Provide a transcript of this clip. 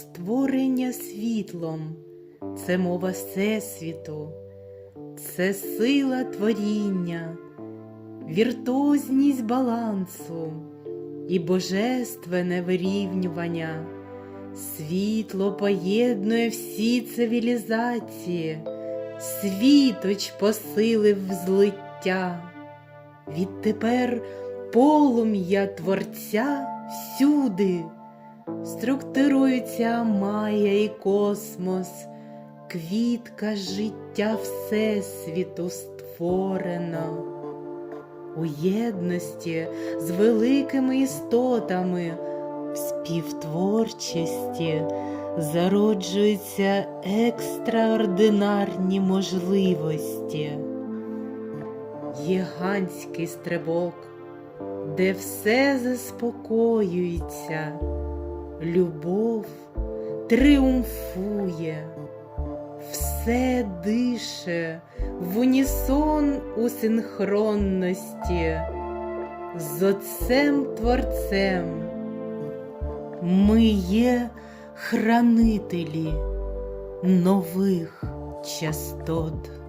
створення світлом, це мова Всесвіту, це сила творіння, віртуозність балансу і божественне вирівнювання. Світло поєднує всі цивілізації, світоч посилив злиття. Відтепер полум'я Творця всюди структурується Майя і космос, квітка життя Всесвіту створена. У єдності з великими істотами в співтворчості зароджуються екстраординарні можливості. Гігантський стрибок, де все заспокоюється, любов тріумфує, все дише в унісон у синхронності з Отцем Творцем. Ми є хранителі нових частот.